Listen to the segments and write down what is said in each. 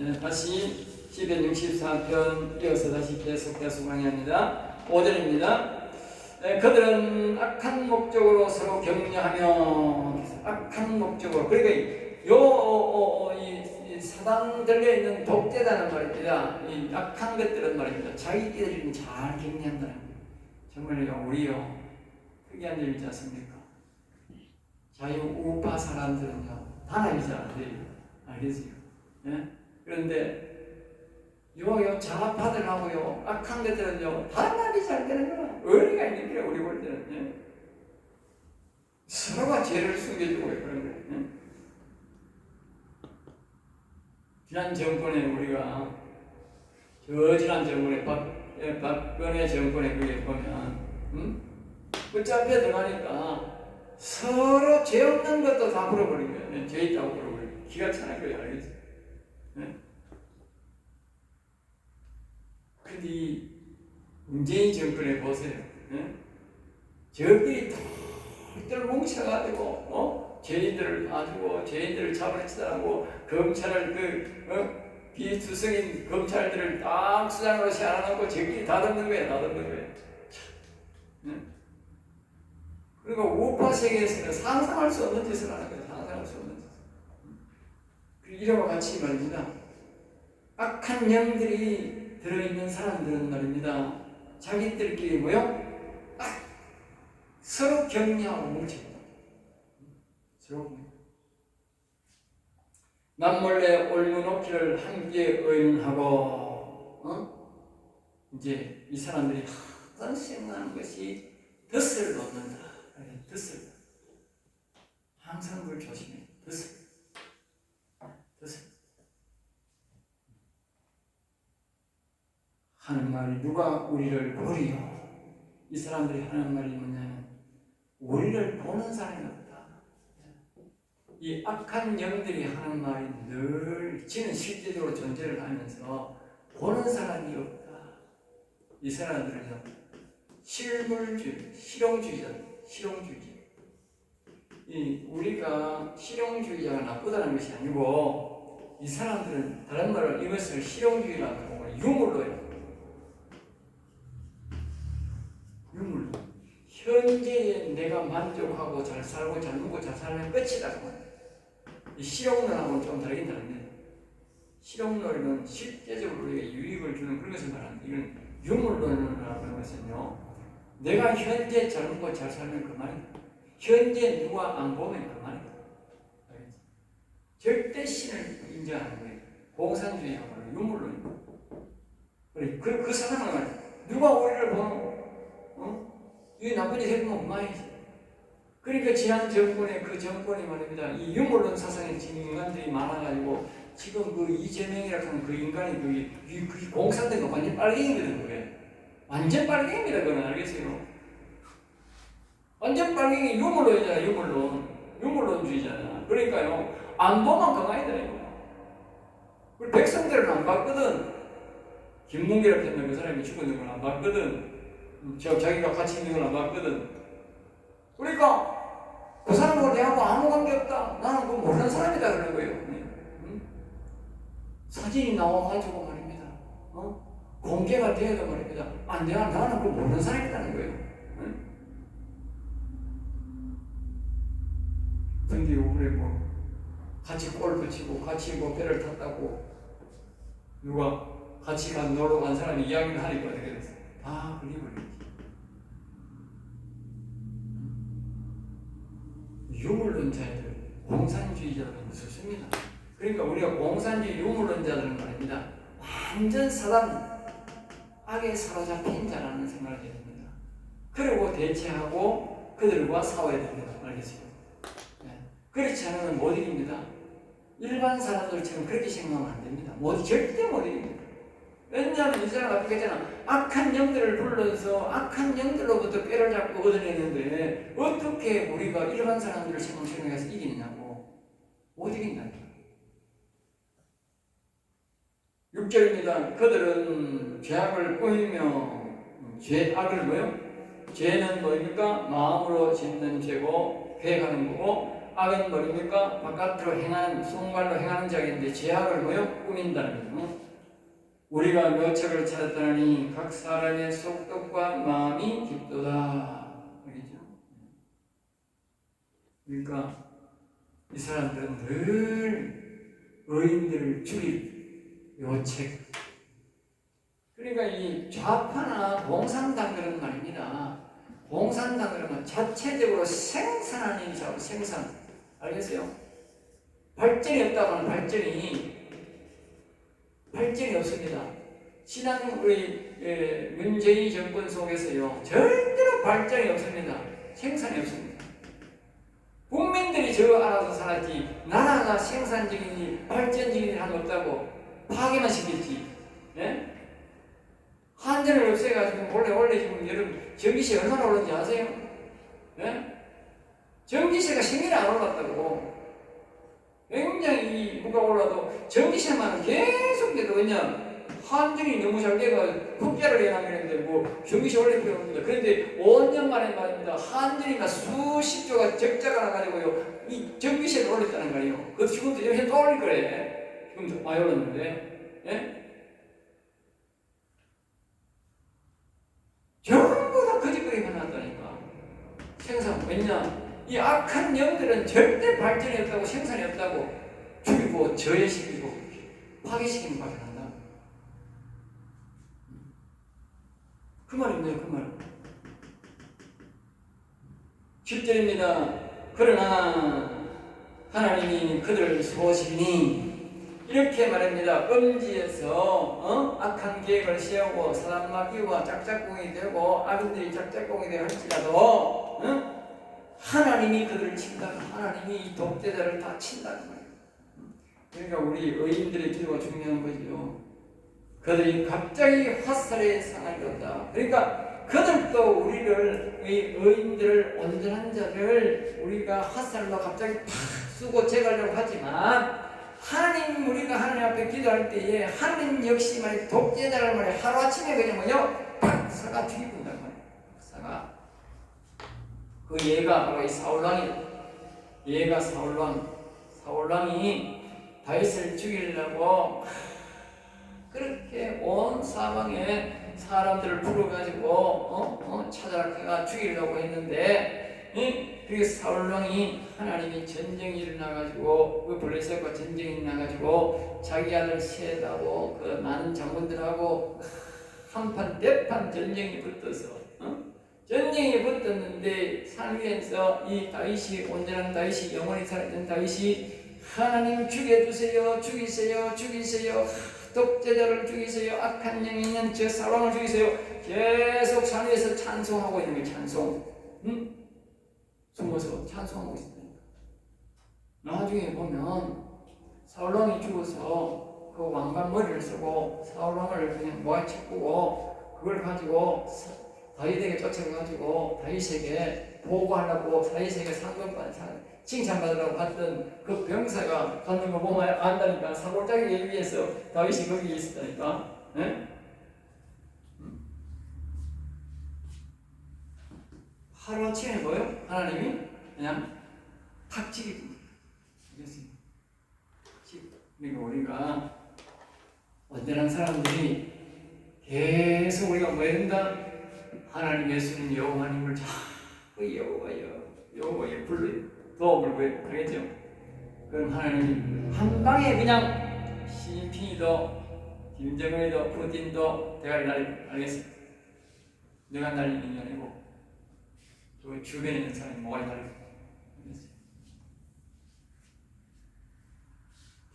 네, 다시 시편 64편 이어서 다시 계속해서 강의합니다. 5절입니다. 네, 그들은 악한 목적으로 서로 격려하며 악한 목적으로 그러니까 요 어, 어, 이, 이 사당 들려 있는 독재다는 말입니다. 이 악한 것들은 말입니다. 자기들이 잘 격려한다는 거예요. 정말요 우리요 특이한 일 있지 않습니까? 자유 우파 사람들은요 잘안 돼요. 알겠어요? 예? 그런데 요요 좌파들하고요 악한 것들은요 단합이 잘 되는 거야. 의리가 있는 거야 우리 볼 때는. 예? 서로가 죄를 숨겨주고 그런 거예요. 예? 지난 정권에 우리가 저 지난 정권에 박, 예, 박근혜 정권에 그게 보면 음? 그앞에 들어가니까 서로 죄 없는 것도 다 풀어버린 거예요. 예, 죄 있다고 풀어버린 거예요. 기가 차는 거예요. 알겠지? 예? 근데 이 문재인 정권에 보세요. 예? 저끼리 똘똘 뭉쳐가지고 어? 죄인들을 봐주고 죄인들을 잡아치더라고 검찰을 그 어? 비투성인 검찰들을 딱 수장으로 세워놓고 저끼리 다듬는 거야 다듬는 거야? 그리고 우파 세계에서는 상상할 수 없는 짓을 하는 거예요 상상할 수 없는 짓 그리고 이와 같이 말입니다 악한 영들이 들어있는 사람들은 말입니다 자기들끼리 뭐요? 악! 서로 격려하고 뭉칩니다 서로 뭉 남몰래 올무놓기를 함께 의논하고 어? 이제 이 사람들이 항상 생각하는 것이 덫을 놓는다 덫을 항상 그걸 조심해 덫을 덫을 하는 말이 누가 우리를 보리요 이 사람들이 하는 말이 뭐냐면 우리를 보는 사람이 없다 이 악한 영들이 하는 말이 늘 지는 실제적으로 존재를 하면서 보는 사람이 없다. 이 사람들은요 실물주의, 실용주의자, 실용주의자. 이 우리가 실용주의자가 나쁘다는 것이 아니고 이 사람들은 다른 말로 이것을 실용주의라고 하고 유물로 해요. 유물로. 현재에 내가 만족하고 잘 살고 잘 먹고 잘 살면 끝이다. 실용론하고는 좀 다르긴 다른데 실용론은 실제적으로 우리가 유익을 주는 그런 것을 말하는 이건 유물론이라고 하는 것은요 내가 현재 잘 먹고 잘 살면 그만이다 현재 누가 안 보면 그만이다? 절대 신을 인정하는 거예요 공산주의하고는 유물론입니다 그, 그 사람은 누가 우리를 보는 어? 이 나쁜 짓 해보면 그만이지 그러니까 지난 정권의 그 정권이 말입니다. 이 유물론 사상에 지금 인간들이 많아가지고 지금 그 이재명이라고 하는 그 인간이 그, 거 완전 빨갱이 되는 거예요. 완전 빨갱이다 그건 알겠어요? 완전 빨갱이 유물론이잖아 유물론. 유물론주의잖아. 그러니까요. 안 보면 그만이더라고요. 우리 백성들은 안 봤거든. 김문기라고 했는 그 사람이 죽었는 걸안 봤거든. 저 자기가 같이 있는 걸 안 봤거든. 그러니까 그 사람하고 내하고 아무 관계 없다. 나는 그 모르는 사람이다 그런 거예요. 응? 사진이 나와가지고 말입니다. 어? 공개가 되어도 말입니다. 아, 내가 나는 그 모르는 사람이라는 거예요. 응? 근데 우리 뭐 같이 골프 치고 같이 뭐 배를 탔다고 누가 같이 간 놀러 간 사람이 이야기를 하니까 어떻게 됐어? 다 그리버리지. 유물론자들, 공산주의자들은 무섭습니다. 그러니까 우리가 공산주의 유물론자들은 말입니다. 완전 사단, 악에 사로잡힌 자라는 생각을 해야 됩니다. 그리고 대체하고 그들과 싸워야 됩니다. 알겠어요? 네. 그렇지 않으면 못 이깁니다. 일반 사람들처럼 그렇게 생각하면 안 됩니다. 못, 절대 못 이깁니다. 왜냐하면 이 사람 앞에 있잖아. 악한 영들을 불러서 악한 영들로부터 뼈를 잡고 얻어내는데 어떻게 우리가 일반 사람들을 생각해서 이기느냐고. 못 이긴다니까. 6절입니다. 그들은 죄악을 꾸미며 죄악을 뭐요? 죄는 뭐입니까? 마음으로 짓는 죄고 계획하는 거고 악은 뭐입니까? 바깥으로 행하는 손발로 행하는 자인데 죄악을 뭐요? 꾸민다는 거죠. 우리가 묘책을 찾았다니 각 사람의 속독과 마음이 깊도다. 알겠죠? 그러니까 이 사람들은 늘 의인들을 죽일 묘책. 그러니까 이 좌파나 공산당들은 말입니다. 공산당들은 자체적으로 생산하는 일이죠. 생산. 알겠어요? 발전이 없다고 하는 발전이 발전이 없습니다. 지난 우리 예, 문재인 정권 속에서요 절대로 발전이 없습니다. 생산이 없습니다. 국민들이 저 알아서 살았지 나라가 생산적인 일, 발전적인 일거 없다고 파괴만 시켰지. 예? 한전을 없애가지고 원래 원래 지금 여러분 전기세 얼마나 오른지 아세요? 예? 전기세가 생일에 안 올랐다고. 굉장히 이 물가 올라도 전기세만 계속 돼도 왜냐 한전이 너무 잘 돼가 흑자를 해나가는데 뭐 전기세 올릴 필요 없습니다. 그런데 5년 만에 말입니다. 한전이가 수십 조가 적자가 나가지고요 이 전기세를 올렸다는 거예요. 그것도 지금도 이렇게 또 올릴 거래. 지금도 많이 올랐는데, 예? 전부 다 거짓거리가 나왔다니까. 생산 왜냐? 이 악한 영들은 절대 발전이 없다고 생산이 없다고 죽이고 저해시키고 파괴시키는 밖에 한다. 그 말입니다. 그 말. 10절입니다. 그러나 하나님이 그들을 소시니 이렇게 말합니다. 음지에서 어? 악한 계획을 세우고 사람 마귀와 짝짝꿍이 되고 아들들이 짝짝꿍이 되어 할지라도 어? 하나님이 그들을 친다. 하나님이 이 독재자를 다 친다는 거예요. 그러니까 우리 의인들의 기도가 중요한 거죠. 그들이 갑자기 화살에 상하였다. 그러니까 그들도 우리를 이 의인들을 온전한 자를 우리가 화살로 갑자기 팍 쏘고 제가려고 하지만 하나님 우리가 하나님 앞에 기도할 때에 하나님 역시 말이 독재자를 말해 하루 아침에 그냥 뭐요 팍 사가 죽이분단 말이에요. 사가 그 얘가 바로 이 사울왕이 얘가 사울왕 사울왕이 다윗을 죽이려고 그렇게 온 사방에 사람들을 불러가지고 어? 어? 찾아가 죽이려고 했는데 응? 그래서 사울왕이 하나님이 전쟁이 일어나가지고 그 블레셋과 전쟁이 일어나가지고 자기 아들 세다고 그 많은 장군들하고 한판 대판 전쟁이 붙어서 산 위에서 이 다윗이 온전한 다윗이 영원히 살아있는 다윗이 하나님 죽여주세요 죽이세요 죽이세요. 독재자를 죽이세요. 악한 영이 있는 저 사람을 죽이세요. 계속 산 위에서 찬송하고 있는 거예요 찬송. 응? 숨어서 찬송하고 있습니다. 나중에 보면 사울왕이 죽어서 그 왕관 머리를 쓰고 사울왕을 그냥 모아채고 그걸 가지고 다윗에게 쫓아가가지고 다윗에게 보고하려고 다윗에게 상급받 칭찬받으라고 갔던 그 병사가 가는 거 보면 안다니까 사골짜기 위해서 다윗이 거기 있었다니까 예? 하루아침에 뭐요? 하나님이 그냥 탁 치기 이겼습니다. 그러니까 우리가 온전한 사람들이 계속 우리가 뭐 해야 된다? 하나님 예수는 여호와님을 자꾸 여호와여 여호와여 불러 도움을 구해 알겠죠? 그럼 하나님 한 방에 그냥 시진핑이도 김정은이도 푸틴도 대가리 날 알겠어? 내가 날리는 게 아니고 그 주변에 있는 사람이 뭐가 날리고?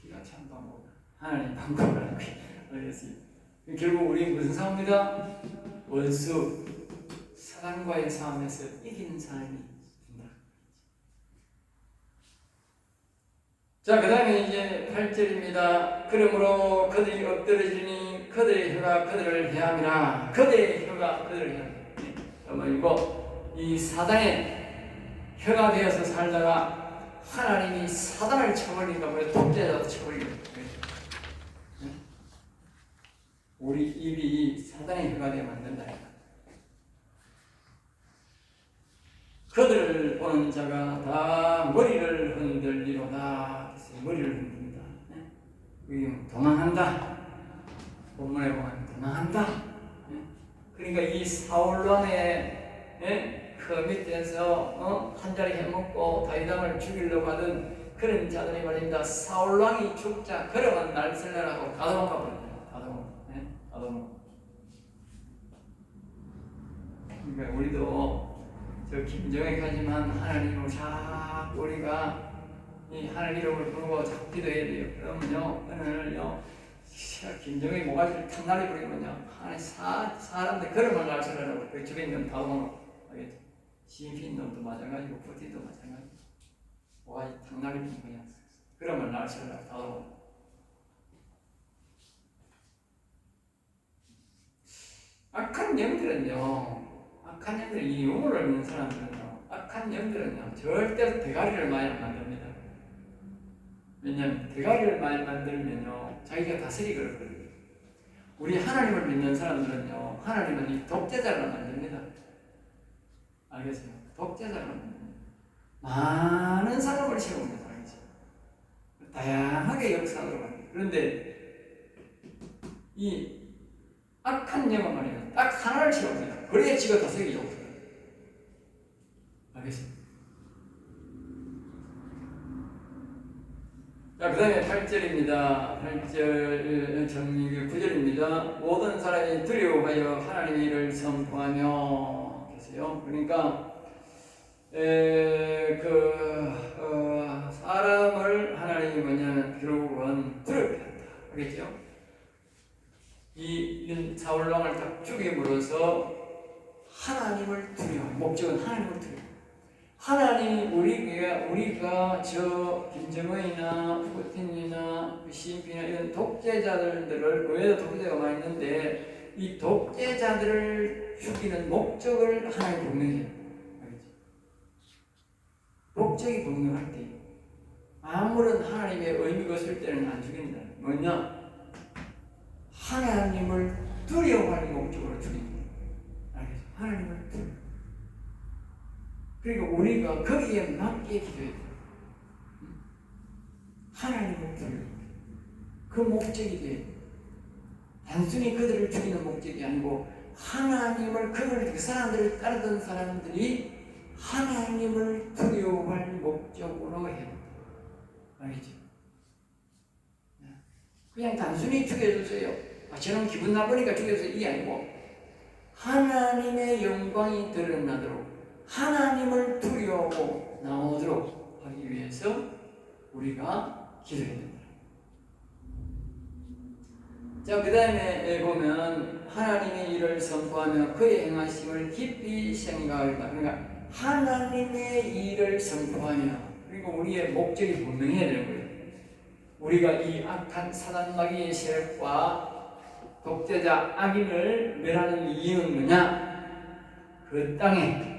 기가 참 방법 하나님 방법을 알고 알겠어? 결국 우리 무슨 싸움입니다? 원수 사단과의 싸움에서 이기는 사람이 된다. 자, 그 다음에 이제 8절입니다. 그러므로 그들이 엎드러지니 그들의 혀가 그들을 해함이라. 그들의 혀가 그들을 해함이라. 아마 이거 이 사단의 혀가 되어서 살다가 하나님이 사단을 쳐버리니까 뭐 독재자도 쳐버리는 거예요. 우리 입이 사단의 혀가 되어 만든다니까. 오늘 보는 자가 다 머리를 흔들리로다. 머리를 흔든다. 네? 도망한다. 본문에 보면 도망한다. 네? 그러니까 이 사울왕의 예? 그 밑에서 어? 한 자리 해먹고 다이당을 죽이려고 하던 그런 자들이 말입니다. 사울왕이 죽자 그러면 날설레라고 다 도망가 버린다. 다 도망가. 예? 다 도망가. 그러니까 우리도 저 김정에까지만 하나님을 자꾸 우리가 이 하나님 이름을 부르고 자꾸 기도해야 돼요. 그러면요, 오늘요, 김정의 모가지를 탁 날려버리면요, 하나님 사, 사람들 걸음을 날쳐라고 그 집에 있는 다음으로 알겠죠? 시인핀 놈도 마찬가지고 푸틴도 마찬가지. 모가지 탁 날리면 그냥 걸음을 날쳐라고 다음으로. 악한 영들은요, 악한 영들, 이 유물을 믿는 사람들은요, 악한 영들은요, 절대로 대가리를 많이 안 만듭니다. 왜냐면 대가리를 많이 만들면요, 자기가 다스리 그렇거든요. 우리 하나님을 믿는 사람들은요, 하나님은 이 독재자를 만듭니다. 알겠어요? 독재자를. 많은 사람을 세웁니다. 알겠죠? 다양하게 역사하도록 합니다. 그런데 이 악한 영은 말이야. 딱 하나를 세웁니다. 그래야 지가 다스리기 좋거든. 알겠습니다. 자, 그 다음에 8절입니다. 8절 정리 9절입니다. 모든 사람이 두려워하여 하나님의 일을 선포하며 계세요. 그러니까 에, 그 어, 사람을 하나님이 뭐냐면 결국은 두렵게 한다. 알겠죠? 이 사울왕을 딱 죽임으로써 하나님을 두려워. 목적은 하나님을 두려워. 하나님이 우리가 우리가 저 김정은이나 푸틴이나 시진핑이나 이런 독재자들을 그 외에도 독재자가 많이 있는데 이 독재자들을 죽이는 목적을 하나님 분명해요. 알겠지? 목적이 분명할 때 아무런 하나님의 의미가 없을 때는 안 죽인다. 뭐냐? 하나님을 두려워하는 목적으로 죽입니다. 알겠죠? 하나님을 두려워. 그리고 우리가 거기에 맞게 기도해야 돼요. 하나님을 두려워. 그 목적이 돼요. 단순히 그들을 죽이는 목적이 아니고 하나님을 그들 그 사람들을 따르던 사람들이 하나님을 두려워할 목적으로 해야 돼요. 알겠죠? 그냥 단순히 죽여주세요. 아, 저는 기분 나쁘니까 죽여주세요. 이게 아니고 하나님의 영광이 드러나도록 하나님을 두려워하고 나오도록 하기 위해서 우리가 기도해야 된다. 자, 그 다음에 보면 하나님의 일을 선포하며 그의 행하심을 깊이 생각한다. 그러니까 하나님의 일을 선포하며 그리고 우리의 목적이 분명해야 되는 거예요. 우리가 이 악한 사단 마귀의 세력과 독재자 악인을 멸하는 이유는 뭐냐? 그 땅에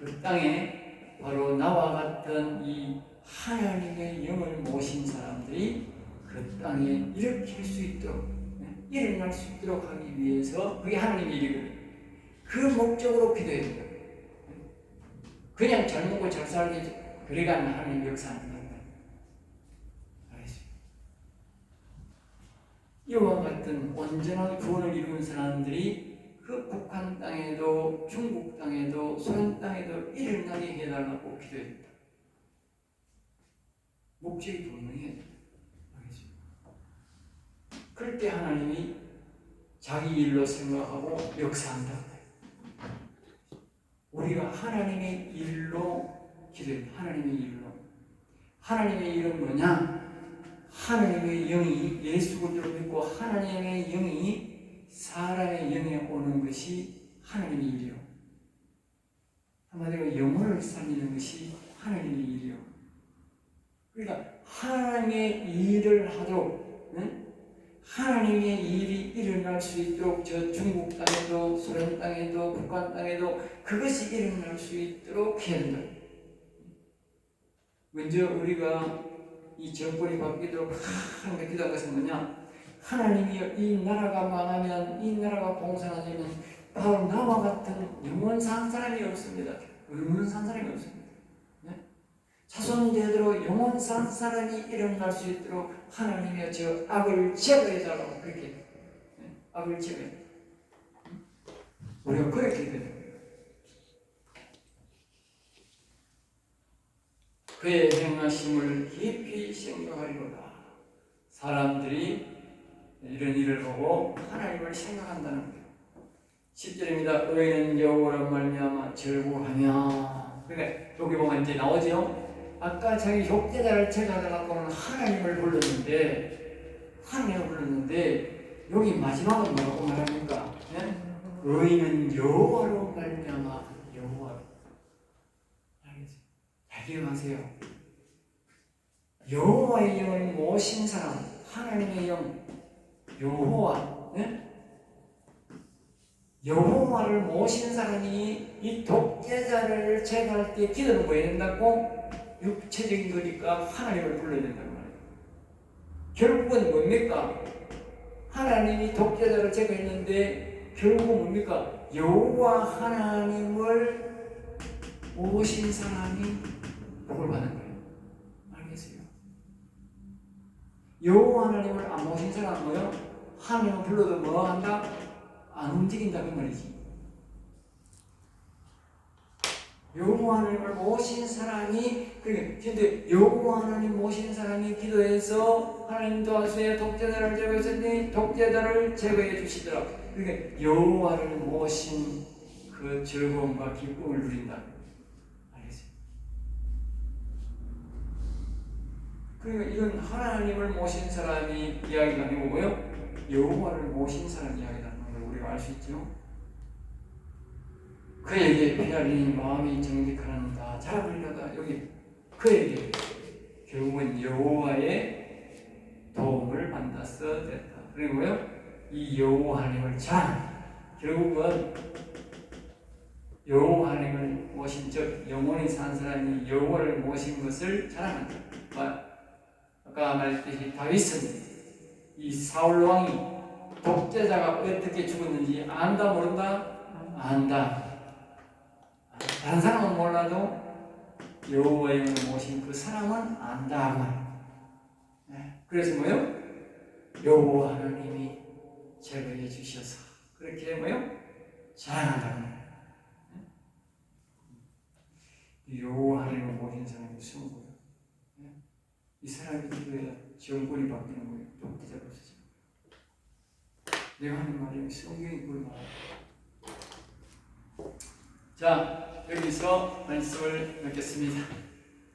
그 땅에 바로 나와 같은 이 하나님의 영을 모신 사람들이 그 땅에 일으킬 수 있도록 네? 일어날 수 있도록 하기 위해서 그게 하나님의 일이거든요. 그 목적으로 기도해야 돼요. 그냥 잘 먹고 잘 살게 그래가 하나님 역사하는 겁니다. 알겠습니다. 이와 같은 온전한 구원을 이룬 사람들이 그 북한 땅에도 중국 땅에도 소련 땅에도 일어나게 해달라고 기도했다. 목적이. 알겠습니다. 그럴 때 하나님이 자기 일로 생각하고 역사한다. 우리가 하나님의 일로 기도해. 하나님의 일로. 하나님의 일은 뭐냐? 하나님의 영이 예수 그리스도를 믿고 하나님의 영이 사람의 영에 오는 것이 하나님의 일이요. 한마디로 영혼을 살리는 것이 하나님의 일이요. 그러니까 하나님의 일을 하도록 응? 하나님의 일이 일어날 수 있도록 저 중국 땅에도 소련 땅에도 북한 땅에도 그것이 일어날 수 있도록 해야 된다. 먼저 우리가 이 정권이 바뀌도록 항상 기도한 것은 뭐냐? 하나님이 이 나라가 망하면 이 나라가 공산화되면 바로 나와 같은 영원 산 사람이 없습니다. 영원 산 사람이 없습니다. 자손 대대로 영원 산 사람이 일어날 수 있도록 하나님의 저 악을 제거해 달라고 그렇게 예, 악을 제거해. 우리가 그렇게 거예요. 그의 행하심을 깊이 생각하리로다. 사람들이 이런 일을 보고 하나님을 생각한다는 거예요. 10절입니다. 의인은 여호와로 말미암아 즐거워하며 그러니까 여기 보면 이제 나오죠. 아까 자기 욕제자를 제거하려고는 하나님을 불렀는데 하나님을 불렀는데 여기 마지막은 뭐라고 말합니까? 예? 의인은 여호와로 말미암아 여호와로? 잘 기억하세요. 여호와의 영을 모신 사람 하나님의 영 여호와 예? 여호와를 모신 사람이 이 독재자를 제거할 때 기도는 뭐 해야 된다고? 육체적인 거니까 하나님을 불러야 된다는 말이에요. 결국은 뭡니까? 하나님이 독재자를 제거했는데 결국은 뭡니까? 여호와 하나님을 모신 사람이 복을 받는 거예요. 알겠어요? 여호와 하나님을 안? 불러도 뭐 한다? 안 움직인다 그 말이지. 여호와 하나님을 모신 사람이 그러니까 근데 여호와 하나님 모신 사람이 기도해서 하나님 도와주세요 독재자를 제거했으니 독재자를 제거해 주시더라. 그러니까 여호와를 모신 그 즐거움과 기쁨을 누린다. 알겠어요? 그러니까 이건 하나님을 모신 사람이 이야기가 아니고 뭐요? 여호와를 모신 사람 이야기라는 걸 우리가 알 수 있죠. 그에게 피하리니 마음이 정직하는다 자라리로다 여기 그에게 결국은 여호와의 도움을 받아서 됐다. 그리고요 이 여호와 하나님을 잘 결국은 여호와 하나님을 모신 즉 영원히 산 사람이 여호와를 모신 것을 자랑한다. 아까 말했듯이 다윗은 이 사울 왕이 독재자가 어떻게 죽었는지 안다 모른다 안다. 다른 사람은 몰라도 여호와의 모신 그 사람은 안다 그. 네. 그래서 뭐요? 여호와 하나님이 제거해 주셔서 그렇게 뭐요? 자랑한다는 거예요. 네. 여호와 하나님을 모신 사람이 무슨. 이 사람이 기도해야 정권이 바뀌는 거예요. 독재자가 없어져. 내가 하는 말이 성경이 그걸 말해요. 자, 여기서 말씀을 맺겠습니다.